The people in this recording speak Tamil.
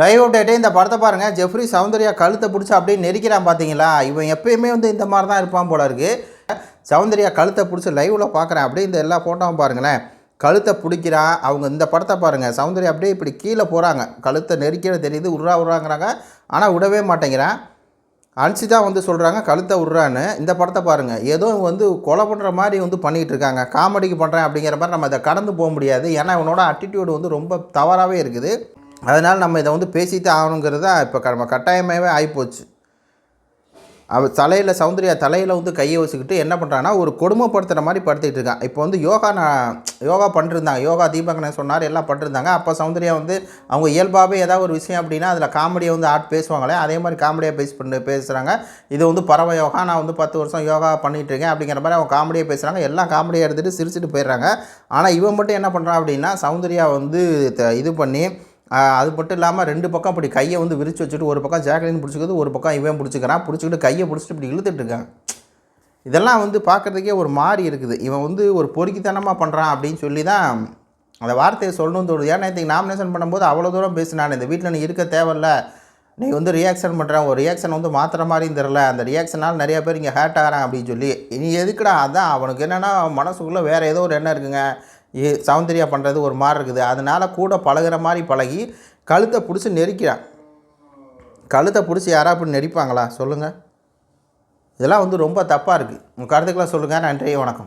லைவ் அப்டேட்டே இந்த படத்தை பாருங்கள் ஜெஃப்ரி சௌந்தர்யா கழுத்தை பிடிச்சி அப்படியே நெரிக்கிறான் பார்த்தீங்களா இவன் எப்பயுமே வந்து இந்த மாதிரி தான் இருப்பான் போல இருக்கு. சௌந்தர்யா கழுத்தை பிடிச்சி லைவில் பார்க்குறேன் அப்படியே இந்த எல்லா ஃபோட்டோவும் பாருங்களேன். கழுத்தை பிடிக்கிறான் அவங்க இந்த படத்தை பாருங்கள் சௌந்தர்யா அப்படியே இப்படி கீழே போகிறாங்க கழுத்தை நெரிக்கிறது தெரியுது. உருறா உருறாங்கிறாங்க ஆனால் விடவே மாட்டேங்கிறான். அன்சிதா வந்து சொல்கிறாங்க கழுத்தை விட்றான்னு இந்த படத்தை பாருங்கள் ஏதோ வந்து கொலை பண்ணுற மாதிரி வந்து பண்ணிகிட்டு இருக்காங்க. காமெடிக்கு பண்ணுறேன் அப்படிங்கிற மாதிரி நம்ம அதை கடந்து போக முடியாது. ஏன்னா இவனோட அட்டிடியூடு வந்து ரொம்ப தவறாகவே இருக்குது. அதனால் நம்ம இதை வந்து பேசித்தான் ஆகணுங்கிறது தான் இப்போ க- நம்ம கட்டாயமாகவே ஆகிப்போச்சு அவள் தலையில் சௌந்தர்யா தலையில் வந்து கையை வச்சுக்கிட்டு என்ன பண்ணுறான்னா ஒரு கொடுமைப்படுத்துகிற மாதிரி படுத்திட்டு இருக்கான் இப்போ வந்து யோகா நான் யோகா பண்ணிருந்தாங்க யோகா தீபகனே சொன்னார் எல்லாம் பண்ணிருந்தாங்க அப்போ சௌந்தர்யா வந்து அவங்க இயல்பாகவே ஏதாவது ஒரு விஷயம் அப்படின்னா அதில் காமெடியை வந்து ஆட் பேசுவாங்களே அதே மாதிரி காமெடியாக பேசி பண்ணி பேசுகிறாங்க இது வந்து பறவை யோகா நான் வந்து பத்து வருஷம் யோகா பண்ணிட்டு இருக்கேன் அப்படிங்கிற மாதிரி அவங்க காமெடியாக பேசுகிறாங்க எல்லாம் காமெடியாக எடுத்துகிட்டு சிரிச்சிட்டு போயிடுறாங்க. ஆனால் இவன் மட்டும் என்ன பண்ணுறான் அப்படின்னா சௌந்தர்யா வந்து த- இது பண்ணி அது மட்டும் இல்லாமல் ரெண்டு பக்கம் அப்படி கையை வந்து விரிச்சு வச்சுட்டு ஒரு பக்கம் ஜாக்லின் பிடிச்சிக்கிறது ஒரு பக்கம் இவன் பிடிச்சிக்கிறான். பிடிச்சிக்கிட்டு கையை பிடிச்சிட்டு இப்படி இழுத்துட்டுருக்கான் இதெல்லாம் வந்து பார்க்குறதுக்கே ஒரு மாதிரி இருக்குது. இவன் வந்து ஒரு பொறுக்கித்தனமாக பண்ணுறான் அப்படின்னு சொல்லி தான் அந்த வார்த்தையை சொல்லணும்னு தோணுது. ஏன்னா நேற்றுக்கு நாமினேஷன் பண்ணும்போது அவ்வளோ தூரம் பேசினான் இந்த வீட்டில் நீ இருக்க தேவையில்ல. நீ வந்து ரியாக்ஷன் பண்ணுறேன் ஒரு ரியாக்ஷன் வந்து மாற்றுற மாதிரியும் தெரில அந்த ரியாக்ஷனால் நிறையா பேர் இங்கே ஹேட் ஆகிறான் அப்படின்னு சொல்லி. நீ எதுக்குடா? அதான் அவனுக்கு என்னென்னா மனசுக்குள்ளே வேறு ஏதோ ஒரு எண்ணம் இருக்குங்க. சௌந்தர்யா பண்ணுறது ஒரு மாதிரி இருக்குது. அதனால் கூட பழகுற மாதிரி பழகி கழுத்தை பிடிச்சி நெரிக்கிறான். கழுத்தை பிடிச்சி யாரா அப்படி நெரிப்பாங்களா? சொல்லுங்கள் இதெல்லாம் வந்து ரொம்ப தப்பாக இருக்குது உங்கள் கருத்துக்கெல்லாம் சொல்லுங்கள் நன்றி வணக்கம்.